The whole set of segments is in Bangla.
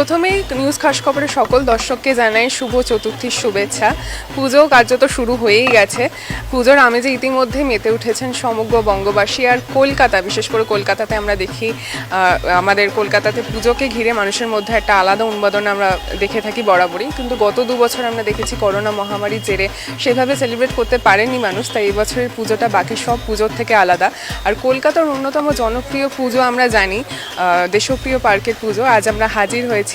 প্রথমেই নিউজ খাস খবরের সকল দর্শককে জানাই শুভ চতুর্থীর শুভেচ্ছা। পুজো কার্যত শুরু হয়েই গেছে। পুজোর আমেজে ইতিমধ্যে মেতে উঠেছেন সমগ্র বঙ্গবাসী। আর কলকাতা, বিশেষ করে কলকাতাতে আমরা দেখি আমাদের কলকাতাতে পুজোকে ঘিরে মানুষের মধ্যে একটা আলাদা উন্মাদন আমরা দেখে থাকি বরাবরই। কিন্তু গত দু বছর আমরা দেখেছি করোনা মহামারীর জেরে সেভাবে সেলিব্রেট করতে পারেনি মানুষ, তাই এবছরের পুজোটা বাকি সব পুজোর থেকে আলাদা। আর কলকাতার অন্যতম জনপ্রিয় পুজো আমরা জানি দেশপ্রিয় পার্কের পুজো। আজ আমরা হাজির হয়েছি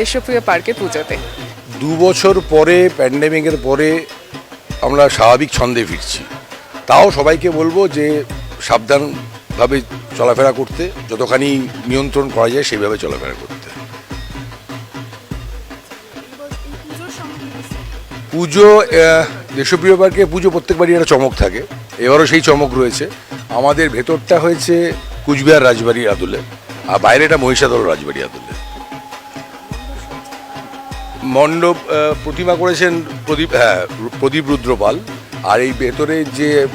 দেশপ্রিয় পার্কে পুজোতে। দু বছর পরে প্যান্ডেমিকের পরে আমরা স্বাভাবিক ছন্দে ফিরছি। তাও সবাইকে বলব যে সাবধানভাবে চলাফেরা করতে, যতখানি নিয়ন্ত্রণ করা যায় সেইভাবে চলাফেরা করতে। পুজো দেশপ্রিয় পার্কে পুজো প্রত্যেকবারই একটা চমক থাকে। এবারও সেই চমক রয়েছে। আমাদের ভেতরটা হয়েছে কুচবিহার রাজবাড়ির আদলে, আর বাইরেটা মহিষাদল রাজবাড়ি আদলে। মণ্ডপ প্রতিমা করেছেন প্রদীপ হ্যাঁ প্রদীপ রুদ্রপাল। আর এই ভেতরে যে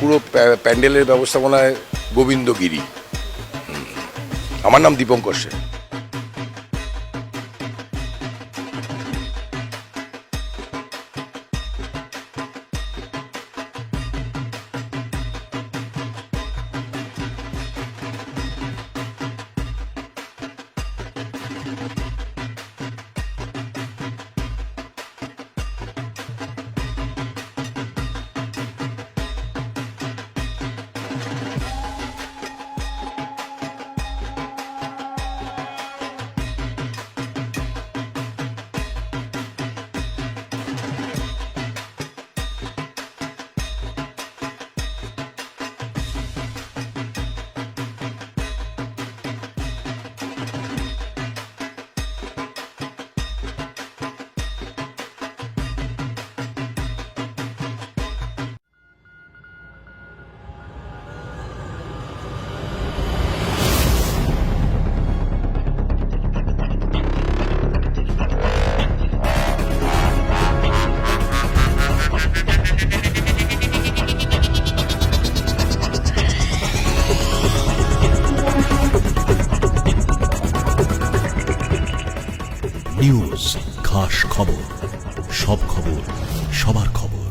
পুরো প্যান্ডেলের ব্যবস্থাপনায় গোবিন্দগিরি। আমার নাম দীপঙ্কর সেন। নিউজ খাস খবর সব খবর সবার খবর।